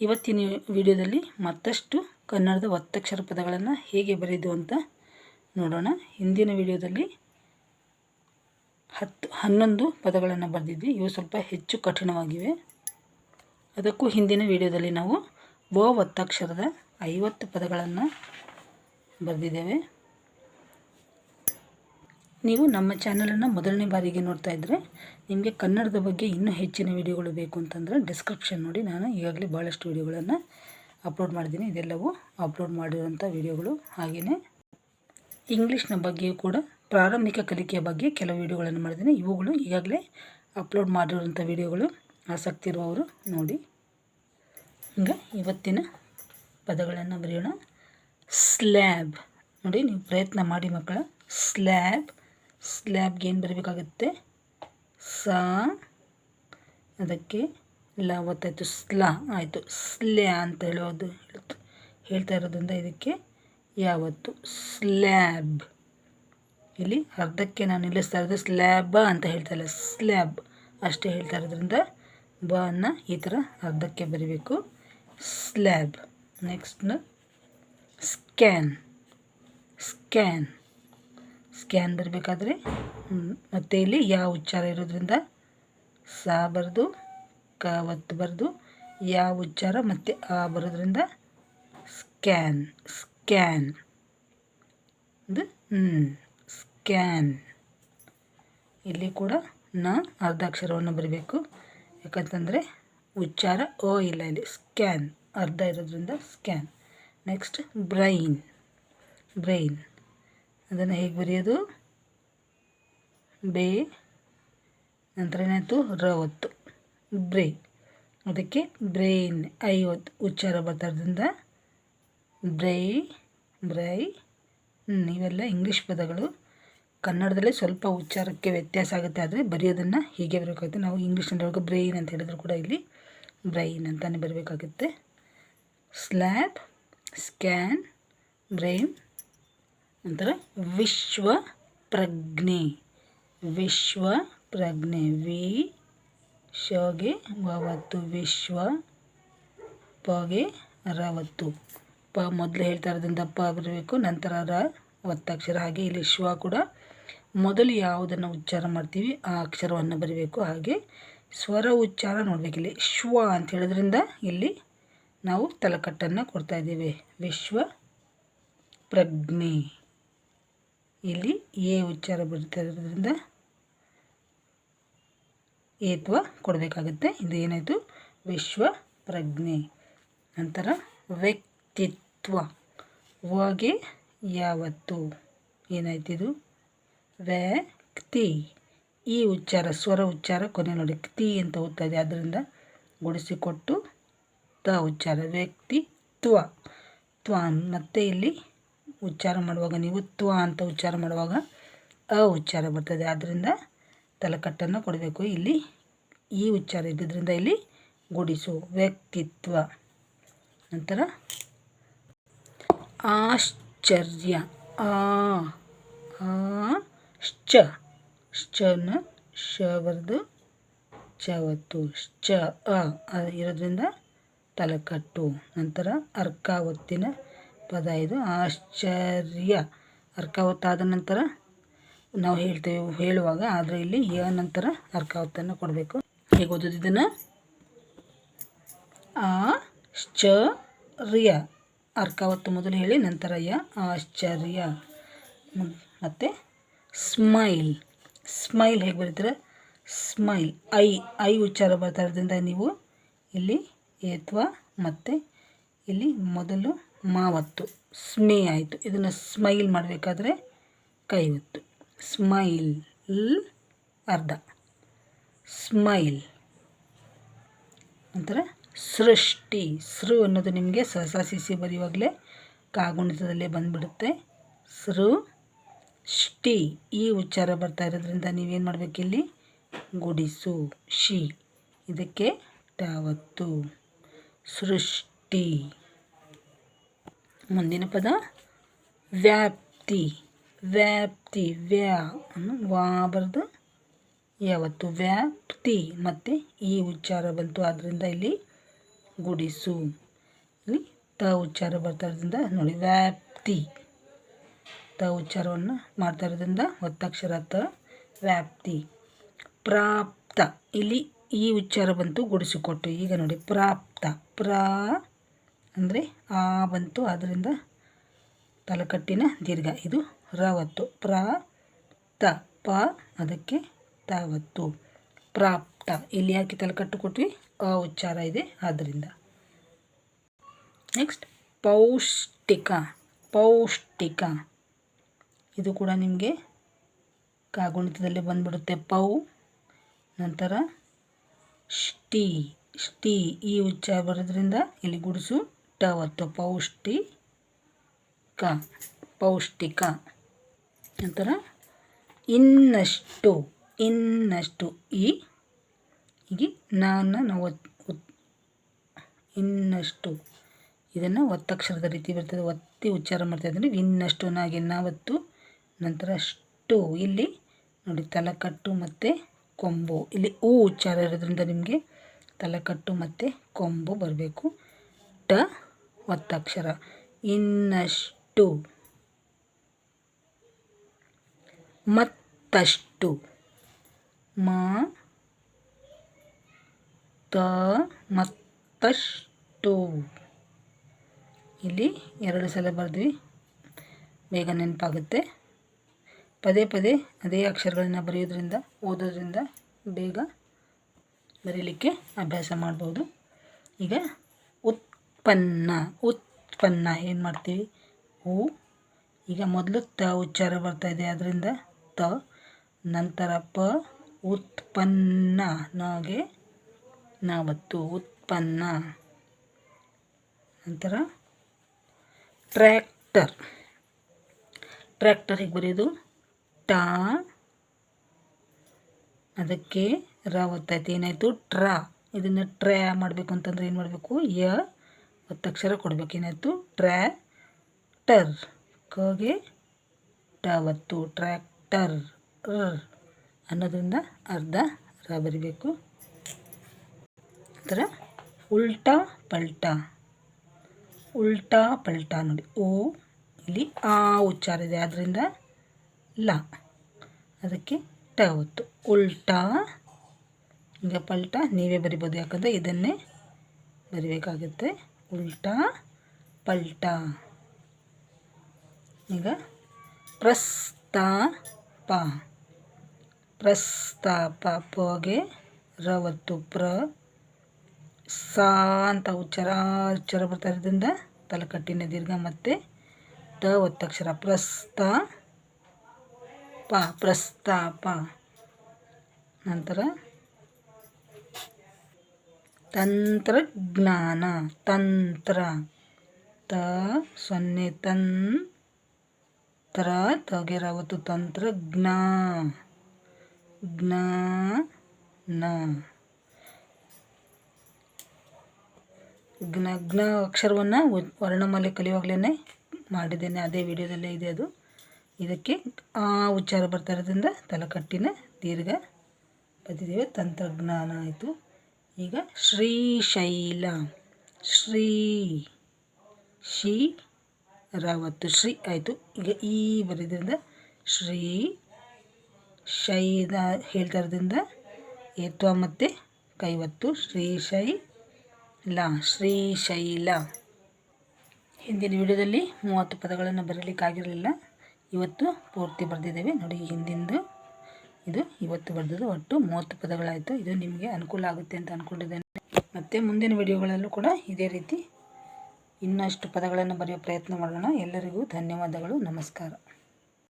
ಇವತ್ತಿನ ವಿಡಿಯೋದಲ್ಲಿ ಮತ್ತಷ್ಟು ಕನ್ನಡದ ಒತ್ತಕ್ಷರ ಪದಗಳನ್ನು ಹೇಗೆ ಬರೆಯೋದು ಅಂತ ನೋಡೋಣ. ಹಿಂದಿನ ವಿಡಿಯೋದಲ್ಲಿ ಹತ್ತು ಹನ್ನೊಂದು ಪದಗಳನ್ನು ಬರೆದಿದ್ವಿ. ಇವು ಸ್ವಲ್ಪ ಹೆಚ್ಚು ಕಠಿಣವಾಗಿವೆ. ಅದಕ್ಕೂ ಹಿಂದಿನ ವಿಡಿಯೋದಲ್ಲಿ ನಾವು ಬ ಒತ್ತಕ್ಷರದ ಐವತ್ತು ಪದಗಳನ್ನು ಬರೆದಿದ್ದೇವೆ. ನೀವು ನಮ್ಮ ಚಾನಲನ್ನು ಮೊದಲನೇ ಬಾರಿಗೆ ನೋಡ್ತಾ ಇದ್ದರೆ ನಿಮಗೆ ಕನ್ನಡದ ಬಗ್ಗೆ ಇನ್ನೂ ಹೆಚ್ಚಿನ ವಿಡಿಯೋಗಳು ಬೇಕು ಅಂತಂದರೆ ಡಿಸ್ಕ್ರಿಪ್ಷನ್ ನೋಡಿ. ನಾನು ಈಗಾಗಲೇ ಭಾಳಷ್ಟು ವಿಡಿಯೋಗಳನ್ನು ಅಪ್ಲೋಡ್ ಮಾಡಿದ್ದೀನಿ. ಇದೆಲ್ಲವೂ ಅಪ್ಲೋಡ್ ಮಾಡಿರುವಂಥ ವಿಡಿಯೋಗಳು ಹಾಗೆಯೇ. ಇಂಗ್ಲೀಷ್ನ ಬಗ್ಗೆಯೂ ಕೂಡ ಪ್ರಾರಂಭಿಕ ಕಲಿಕೆಯ ಬಗ್ಗೆ ಕೆಲವು ವಿಡಿಯೋಗಳನ್ನು ಮಾಡಿದ್ದೀನಿ. ಇವುಗಳು ಈಗಾಗಲೇ ಅಪ್ಲೋಡ್ ಮಾಡಿರುವಂಥ ವಿಡಿಯೋಗಳು. ಆಸಕ್ತಿ ಇರುವವರು ನೋಡಿ. ಈಗ ಇವತ್ತಿನ ಪದಗಳನ್ನು ಬರೆಯೋಣ. ಸ್ಲ್ಯಾಬ್ ನೋಡಿ, ನೀವು ಪ್ರಯತ್ನ ಮಾಡಿ ಮಕ್ಕಳ. ಸ್ಲ್ಯಾಬ್ ಸ್ಲ್ಯಾಬ್ಗೆ ಏನು ಬರಬೇಕಾಗುತ್ತೆ? ಸ, ಅದಕ್ಕೆ ಲ ಒತ್ತಾಯಿತು. ಸ್ಲಾ, ಆಯಿತು. ಸ್ಲ್ಯಾ ಅಂತ ಹೇಳೋದು ಹೇಳ್ತಾ. ಇರೋದ್ರಿಂದ ಇದಕ್ಕೆ ಯಾವತ್ತು? ಸ್ಲ್ಯಾಬ್. ಇಲ್ಲಿ ಅರ್ಧಕ್ಕೆ ನಾನು ನಿಲ್ಲಿಸ್ತಾ ಇರೋದು ಸ್ಲ್ಯಾಬ ಅಂತ ಹೇಳ್ತಾ ಇಲ್ಲ. ಸ್ಲ್ಯಾಬ್ ಅಷ್ಟೇ ಹೇಳ್ತಾ ಇರೋದ್ರಿಂದ ಬ ಅನ್ನ ಈ ಥರ ಅರ್ಧಕ್ಕೆ ಬರೀಬೇಕು. Slab. Next scan. Scan. Scan ಬರಬೇಕಾದ್ರೆ ಮತ್ತು ಇಲ್ಲಿ ಯಾವ ಉಚ್ಚಾರ ಇರೋದ್ರಿಂದ ಸಾ ಬರೆದು, ಕ ಒತ್ತು ಬರೆದು, ಯಾವ ಉಚ್ಚಾರ ಮತ್ತು ಆ ಬರೋದ್ರಿಂದ ಸ್ಕ್ಯಾನ್ ಸ್ಕ್ಯಾನ್. ಇದು ಸ್ಕ್ಯಾನ್. ಇಲ್ಲಿ ಕೂಡ ನ ಅರ್ಧಾಕ್ಷರವನ್ನು ಬರಬೇಕು. ಯಾಕಂತಂದರೆ ಉಚ್ಚಾರ ಓ ಇಲ್ಲ ಇಲ್ಲಿ, ಸ್ಕ್ಯಾನ್. ಅರ್ಧ ಇರೋದ್ರಿಂದ ಸ್ಕ್ಯಾನ್. Next brain brain. ಅದನ್ನು ಹೇಗೆ ಬರೆಯೋದು? ಬೇ ನಂತರ ಏನಾಯಿತು ರವತ್ತು ಬ್ರೇ, ಅದಕ್ಕೆ ಬ್ರೈನ್ ಐವತ್ತು ಉಚ್ಚಾರ ಬರ್ತಾರದ್ರಿಂದ ಬ್ರೈ ಬ್ರೈ. ಇವೆಲ್ಲ ಇಂಗ್ಲೀಷ್ ಪದಗಳು. ಕನ್ನಡದಲ್ಲೇ ಸ್ವಲ್ಪ ಉಚ್ಚಾರಕ್ಕೆ ವ್ಯತ್ಯಾಸ ಆಗುತ್ತೆ, ಆದರೆ ಬರೆಯೋದನ್ನು ಹೀಗೆ ಬರಬೇಕಾಗುತ್ತೆ. ನಾವು ಇಂಗ್ಲೀಷ್ನಲ್ಲಿ ಬ್ರೈನ್ ಅಂತ ಹೇಳಿದ್ರು ಕೂಡ ಇಲ್ಲಿ. ಬ್ರೈನ್ ಅಂತಲೇ ಬರಬೇಕಾಗುತ್ತೆ. Slab, scan, brain. ನಂತರ ವಿಶ್ವ ಪ್ರಜ್ಞೆ. ವಿಶ್ವ ಪ್ರಜ್ಞೆ. ವಿ ಶಗೆ ವವತ್ತು ವಿಶ್ವ ಪಗೆ ರವತ್ತು. ಪ ಮೊದಲು ಹೇಳ್ತಾ ಇರೋದ್ರಿಂದ ಪ ಬರಬೇಕು, ನಂತರ ರ ಒತ್ತಕ್ಷರ ಹಾಗೆ ಇಲ್ಲಿ ಶ್ವ ಕೂಡ ಮೊದಲು ಯಾವುದನ್ನು ಉಚ್ಚಾರ ಮಾಡ್ತೀವಿ, ಆ ಅಕ್ಷರವನ್ನು ಬರೀಬೇಕು. ಹಾಗೆ ಸ್ವರ ಉಚ್ಚಾರ ನೋಡಬೇಕಿಲ್ಲಿ ಶ್ವ ಅಂತ ಹೇಳೋದ್ರಿಂದ ಇಲ್ಲಿ ನಾವು ತಲೆಕಟ್ಟನ್ನು ಕೊಡ್ತಾ ಇದ್ದೀವಿ. ವಿಶ್ವ ಪ್ರಜ್ಞೆ. ಇಲ್ಲಿ ಎ ಉಚ್ಚಾರ ಬರ್ತಾ ಇರೋದ್ರಿಂದ ಏತ್ವ ಕೊಡಬೇಕಾಗುತ್ತೆ. ಇದು ಏನಾಯಿತು? ವಿಶ್ವ ಪ್ರಜ್ಞೆ. ನಂತರ ವ್ಯಕ್ತಿತ್ವ. ವಗೆ ಯಾವತ್ತು? ಏನಾಯ್ತಿದು? ವ್ಯಕ್ತಿ. ಈ ಉಚ್ಚಾರ, ಸ್ವರ ಉಚ್ಚಾರ ಕೊನೆ ನೋಡಿ. ಕ್ತಿ ಅಂತ ಓದ್ತಾಯಿದೆ. ಅದರಿಂದ ಗುಡಿಸಿಕೊಟ್ಟು ತ ಉಚ್ಚಾರ. ವ್ಯಕ್ತಿತ್ವ. ತ್ವ ಮತ್ತೆ ಇಲ್ಲಿ ಉಚ್ಚಾರ ಮಾಡುವಾಗ ನೀವು ಅಂತ ಉಚ್ಚಾರ ಮಾಡುವಾಗ ಅ ಉಚ್ಚಾರ ಬರ್ತದೆ. ಆದ್ದರಿಂದ ತಲೆಕಟ್ಟನ್ನು ಕೊಡಬೇಕು. ಇಲ್ಲಿ ಈ ಉಚ್ಚಾರ ಇದ್ದಿದ್ದರಿಂದ ಇಲ್ಲಿ ಗುಡಿಸು ವ್ಯಕ್ತಿತ್ವ. ನಂತರ ಆಶ್ಚರ್ಯ. ಆ ಶ್ಚ. ಶ್ಚನ ಶ ಬರೆದು ಚವತ್ತು. ಶ್ಚ ಅ ಇರೋದ್ರಿಂದ ತಲೆಕಟ್ಟು. ನಂತರ ಅರ್ಕಾವತ್ತಿನ ಪದ ಇದು. ಆಶ್ಚರ್ಯ. ಅರ್ಕಾವತ್ತಾದ ನಂತರ ನಾವು ಹೇಳ್ತೇವೆ, ಹೇಳುವಾಗ, ಆದರೆ ಇಲ್ಲಿ ಯ ನಂತರ ಅರ್ಕಾವತ್ತನ್ನು ಕೊಡಬೇಕು. ಹೇಗೆ ಓದೋದು ಇದನ್ನು? ಆಶ್ಚರ್ಯ. ಅರ್ಕಾವತ್ತು ಮೊದಲು ಹೇಳಿ, ನಂತರ ಯ. ಆಶ್ಚರ್ಯ. ಮತ್ತು ಸ್ಮೈಲ್. ಸ್ಮೈಲ್ ಹೇಗೆ ಬರೀತಾರೆ? ಸ್ಮೈಲ್. ಐ ಐ ಉಚ್ಚಾರ ಬರ್ತಾ ಇರೋದ್ರಿಂದ ನೀವು ಇಲ್ಲಿ ಏತ್ವ ಮತ್ತು ಇಲ್ಲಿ ಮೊದಲು ಮಾವತ್ತು. ಸ್ಮೇ ಆಯಿತು. ಇದನ್ನು ಸ್ಮೈಲ್ ಮಾಡಬೇಕಾದ್ರೆ ಕೈ ಒತ್ತು ಸ್ಮೈಲ್ ಅರ್ಧ. ಸ್ಮೈಲ್. ನಂತರ ಸೃಷ್ಟಿ. ಸೃ ಅನ್ನೋದು ನಿಮಗೆ ಸಸ ಬರೆಯುವಾಗಲೇ ಕಾಗುಣಿತದಲ್ಲೇ ಬಂದುಬಿಡುತ್ತೆ. ಸೃ ಷ್ಟಿ. ಈ ಉಚ್ಚಾರ ಬರ್ತಾ ಇರೋದ್ರಿಂದ ನೀವೇನು ಮಾಡಬೇಕಿಲ್ಲಿ? ಗುಡಿಸು. ಶಿ. ಇದಕ್ಕೆ ಟಾವತ್ತು ಸೃಷ್ಟಿ. ಮುಂದಿನ ಪದ ವ್ಯಾಪ್ತಿ. ವ್ಯಾಪ್ತಿ, ವ್ಯಾ ಅನ್ನು ವಾ ಬರೆದು ಯಾವತ್ತು ವ್ಯಾಪ್ತಿ. ಮತ್ತು ಈ ಉಚ್ಚಾರ ಬಂತು. ಆದ್ದರಿಂದ ಇಲ್ಲಿ ಗುಡಿಸು. ಇಲ್ಲಿ ತ ಉಚ್ಚಾರ ಬರ್ತಾ ಇರೋದ್ರಿಂದ ನೋಡಿ, ವ್ಯಾಪ್ತಿ. ತ ಉಚ್ಚಾರವನ್ನು ಮಾಡ್ತಾ ಇರೋದ್ರಿಂದ ಒತ್ತಕ್ಷರ ತ, ವ್ಯಾಪ್ತಿ. ಪ್ರಾಪ್ತ. ಇಲ್ಲಿ ಈ ಉಚ್ಚಾರ ಬಂತು ಗುಡಿಸಿಕೊಟ್ಟು ಈಗ ನೋಡಿ, ಪ್ರಾಪ್ತ. ಪ್ರಾ ಅಂದರೆ ಆ ಬಂತು ಅದರಿಂದ ತಲಕಟ್ಟಿನ ದೀರ್ಘ. ಇದು ರವತ್ತು ಪ್ರಾ, ತ, ಪ, ಅದಕ್ಕೆ ತಾವತ್ತು ಪ್ರಾಪ್ತ. ಇಲ್ಲಿ ಯಾಕೆ ತಲಕಟ್ಟು ಕೊಟ್ವಿ? ಅ ಉಚ್ಚಾರ ಇದೆ ಆದ್ದರಿಂದ ನೆಕ್ಸ್ಟ್ ಪೌಷ್ಟಿಕ. ಪೌಷ್ಟಿಕ. ಇದು ಕೂಡ ನಿಮಗೆ ಕಾಗುಣಿತದಲ್ಲಿ ಬಂದ್ಬಿಡುತ್ತೆ. ಪೌ, ನಂತರ ಷ್ಟಿ. ಷ್ಟಿ, ಈ ಉಚ್ಚಾರ ಬರೋದ್ರಿಂದ ಇಲ್ಲಿ ಗುಡಿಸು. ಟವತ್ತು ಪೌಷ್ಟಿಕ ಪೌಷ್ಟಿಕ ನಂತರ ಇನ್ನಷ್ಟು ಇನ್ನಷ್ಟು ಈ, ಹೀಗೆ ನಾನ ನಾವು ಇನ್ನಷ್ಟು. ಇದನ್ನು ಒತ್ತಕ್ಷರದ ರೀತಿ ಬರ್ತದೆ. ಒತ್ತಿ ಉಚ್ಚಾರ ಮಾಡ್ತಾ ಇದ್ದೀನಿ. ಇನ್ನಷ್ಟು ನಾಗೆ ನಾವತ್ತು, ನಂತರ ಅಷ್ಟು. ಇಲ್ಲಿ ನೋಡಿ, ತಲೆಕಟ್ಟು ಮತ್ತು ಕೊಂಬು. ಇಲ್ಲಿ ಹೂ ಉಚ್ಚಾರ ಇರೋದ್ರಿಂದ ನಿಮಗೆ ತಲೆಕಟ್ಟು ಮತ್ತು ಕೊಂಬು ಬರಬೇಕು. ಟ ಒತ್ತಕ್ಷರ ಇನ್ನಷ್ಟು. ಮತ್ತಷ್ಟು. ಮ. ತ. ಮತ್ತಷ್ಟು. ಇಲ್ಲಿ ಎರಡು ಸಲ ಬರೆದ್ವಿ. ಬೇಗ ನೆನಪಾಗುತ್ತೆ. ಪದೇ ಪದೇ ಅದೇ ಅಕ್ಷರಗಳನ್ನು ಬರೆಯೋದ್ರಿಂದ, ಓದೋದ್ರಿಂದ ಬೇಗ ಬರೀಲಿಕ್ಕೆ ಅಭ್ಯಾಸ ಮಾಡ್ಬೋದು. ಈಗ ಉತ್ಪನ್ನ ಉತ್ಪನ್ನ ಏನು ಮಾಡ್ತೀವಿ? ಉ, ಈಗ ಮೊದಲು ತ ಉಚ್ಚಾರ ಬರ್ತಾಯಿದೆ ಅದರಿಂದ ತ, ನಂತರ ಪ, ಉತ್ಪನ್ನ, ನಗೆ, ನಾವತ್ತು, ಉತ್ಪನ್ನ. ನಂತರ ಟ್ರ್ಯಾಕ್ಟರ್. ಟ್ರ್ಯಾಕ್ಟರಿಗೆ ಬರೆಯೋದು? ಟಾ, ಅದಕ್ಕೆ ರ ಒತ್ತಾಯ್ತು. ಏನಾಯಿತು? ಟ್ರಾ. ಇದನ್ನು ಟ್ರ್ಯಾ ಮಾಡಬೇಕು ಅಂತಂದರೆ ಏನು ಮಾಡಬೇಕು? ಯ ಒತ್ತಕ್ಷರ ಕೊಡಬೇಕೇನಾಯ್ತು ಟ್ರ್ಯಾ ಟರ್ ಕಗೆ ಟ ಒತ್ತು ಟ್ರ್ಯಾಕ್ಟರ್. ಅನ್ನೋದ್ರಿಂದ ಅರ್ಧ ರ ಬರಿಬೇಕು. ನಂತರ ಉಲ್ಟಾ ಪಲ್ಟಾ. ಉಲ್ಟಾ ಪಲ್ಟಾ ನೋಡಿ. ಓ, ಇಲ್ಲಿ ಆ ಉಚ್ಚಾರ ಇದೆ. ಆದ್ದರಿಂದ ಲ. ಅದಕ್ಕೆ ಟ ಒತ್ತು. ಉಲ್ಟಾ. ಈಗ ಪಲ್ಟಾ ನೀವೇ ಬರಿಬೋದು. ಯಾಕಂದರೆ ಇದನ್ನೇ ಬರಿಬೇಕಾಗುತ್ತೆ. ಉಲ್ಟಾ ಪಲ್ಟಾ. ಈಗ ಪ್ರಸ್ತಾಪ. ಪ್ರಸ್ತಾಪ ಪಗೆ ರವತ್ತು ಪ್ರ. ಸಾ ಅಂತ ಉಚ್ಚಾರ ಉಚ್ಚಾರ ಬರ್ತಾ ಇರೋದ್ರಿಂದ ತಲೆಕಟ್ಟಿನ ದೀರ್ಘ ಮತ್ತು ತ ಒತ್ತಕ್ಷರ. ಪ್ರಸ್ತ ಪ, ಪ್ರಸ್ತಾಪ. ನಂತರ ತಂತ್ರಜ್ಞಾನ, ತಂತ್ರ, ತ, ಸೊನ್ನೆ, ತನ್, ತ್ರ, ತಗೆರಾವತ್ತು ತಂತ್ರಜ್ಞಾ ಜ್ಞಾನ ಜ್ಞ ಜ್ಞ ಅಕ್ಷರವನ್ನು ವರ್ಣಮಾಲೆ ಕಲಿಯುವಾಗಲೇ ಮಾಡಿದ್ದೇನೆ. ಅದೇ ವಿಡಿಯೋದಲ್ಲೇ ಇದೆ ಅದು. ಇದಕ್ಕೆ ಆ ಉಚ್ಚಾರ ಬರ್ತಾ ಇರೋದ್ರಿಂದ ತಲೆಕಟ್ಟಿನ ದೀರ್ಘ ಬಂದಿದ್ದೇವೆ ತಂತ್ರಜ್ಞಾನ ಆಯಿತು. ಈಗ ಶ್ರೀಶೈಲ. ಶ್ರೀ ಶಿ ರಾವತ್ತು. ಶ್ರೀ, ಆಯಿತು. ಈಗ ಈ ಬರೆದ್ರಿಂದ ಶ್ರೀ ಶೈದ ಹೇಳ್ತಾ ಇರೋದ್ರಿಂದ ಏತ್ವ ಮತ್ತು ಕೈವತ್ತು. ಶ್ರೀಶೈಲ ಶ್ರೀಶೈಲ. ಹಿಂದಿನ ವಿಡಿಯೋದಲ್ಲಿ ಮೂವತ್ತು ಪದಗಳನ್ನು ಬರೀಲಿಕ್ಕಾಗಿರಲಿಲ್ಲ. ಇವತ್ತು ಪೂರ್ತಿ ಬರೆದಿದ್ದೇವೆ. ನೋಡಿ ಹಿಂದಿಂದು. ಇದು ಇವತ್ತು ಬರೆದದ್ದು ಒಟ್ಟು ಮೂವತ್ತು ಪದಗಳಾಯಿತು. ಇದು ನಿಮಗೆ ಅನುಕೂಲ ಆಗುತ್ತೆ ಅಂತ ಅಂದ್ಕೊಂಡಿದ್ದೇನೆ ಮತ್ತು ಮುಂದಿನ ವಿಡಿಯೋಗಳಲ್ಲೂ ಕೂಡ ಇದೇ ರೀತಿ ಇನ್ನಷ್ಟು ಪದಗಳನ್ನು ಬರೆಯೋ ಪ್ರಯತ್ನ ಮಾಡೋಣ. ಎಲ್ಲರಿಗೂ ಧನ್ಯವಾದಗಳು. ನಮಸ್ಕಾರ.